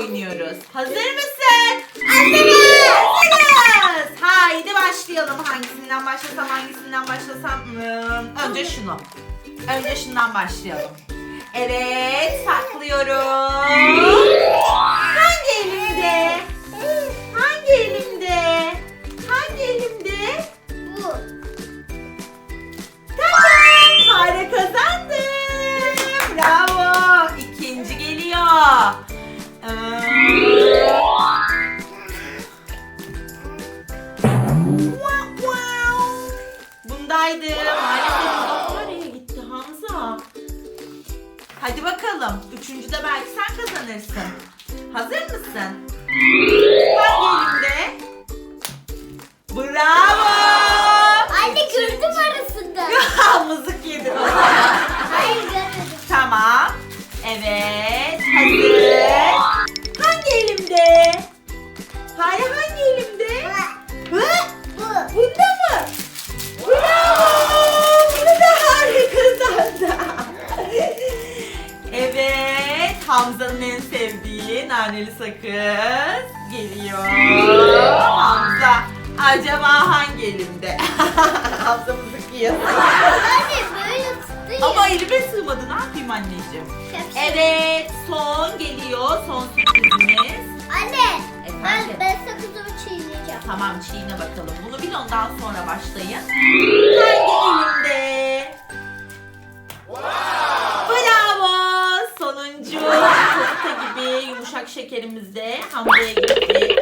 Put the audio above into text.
oynuyoruz. Hazır mısın? Hazırız. Haydi başlayalım. Hangisinden başlasam hangisinden başlasam. Hmm, önce şunu. Önce şundan başlayalım. Evet saklıyorum. Hangi elimde? Hangi elimde? Hangi elimde? Bu. Tamam. Fare kazandı. Bravo. İkinci geliyor. Bundaydı. Maalesef nereye gitti Hamza? Hadi bakalım. Üçüncüde belki sen kazanırsın. Hazır mısın? Hayır hangi elimde? Hı? Bu. Bunda mı? Bravo. Bunu da kazandı. evet. Hamza'nın en sevdiği naneli sakız geliyor. Hamza. Acaba hangi elimde? Hamza mızık yiyor. Anne böyle tuttu ya. Ama elime sığmadı. Ne yapayım anneciğim? Evet. Tamam çiğne bakalım. Bunu bil ondan sonra başlayın. Hangi elimde? Bravo! Sonuncu çikolata gibi yumuşak şekerimiz de Hamza'ya gitti.